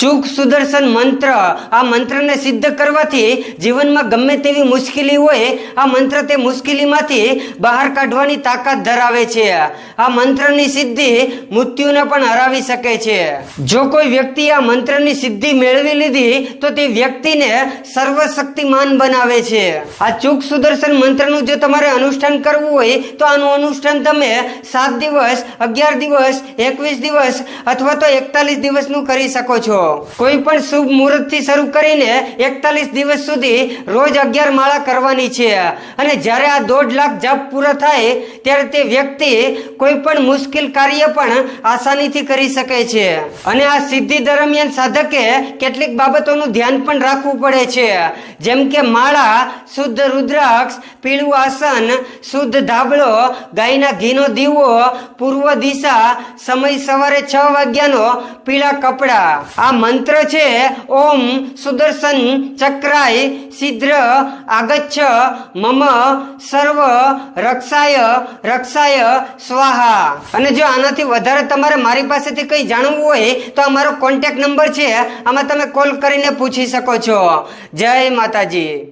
ચૂક સુદર્શન મંત્ર આ મંત્રને સિદ્ધ કરવાથી જીવનમાં ગમે તેવી મુશ્કેલી હોય, આ મંત્ર તે મુશ્કેલીમાંથી બહાર કાઢવાની તાકાત ધરાવે છે. આ મંત્રની સિદ્ધિ મૃત્યુને પણ હરાવી શકે છે. જો કોઈ વ્યક્તિ આ મંત્રની સિદ્ધિ મેળવી લીધી, તો તે વ્યક્તિને સર્વશક્તિમાન બનાવે છે. આ ચૂક સુદર્શન મંત્રનું જો તમારે અનુષ્ઠાન કરવું હોય, તો આનું અનુષ્ઠાન તમે સાત દિવસ, અગિયાર દિવસ, એકવીસ દિવસ અથવા તો એકતાલીસ દિવસનું કરી શકો છો. કોઈ પણ શુભ મુહૂર્તથી શરૂ કરીને એકતાલીસ દિવસ સુધી રોજ અગિયાર માળા કરવાની છે. અને જ્યારે આ દોઢ લાખ જપ પૂરો થાય, ત્યારે તે વ્યક્તિ કોઈ પણ મુશ્કેલ કાર્ય પણ આસાનીથી કરી શકે છે. અને આ સિદ્ધિ દરમિયાન સાધકે કેટલીક બાબતોનું ધ્યાન પણ રાખવું પડે છે. જેમ કે માળા, શુદ્ધ રુદ્રાક્ષ, પીળું આસન, શુદ્ધ ધાબળો, ગાયના ઘીનો દીવો, પૂર્વ દિશા, સમય સવારે છ વાગ્યાનો પીળા કપડા. આ મંત્ર છે, ઓમ સુદર્શન ચક્રાય સિદ્ર આગચ્છ મમ સર્વ રક્ષાય રક્ષાય સ્વાહા. અને જો આનાથી વધારે તમારે મારી પાસેથી કંઈ જાણવું હોય, તો અમારો મારો કોન્ટેક્ટ નંબર છે. આમાં તમે કોલ કરીને પૂછી શકો છો. જય માતાજી.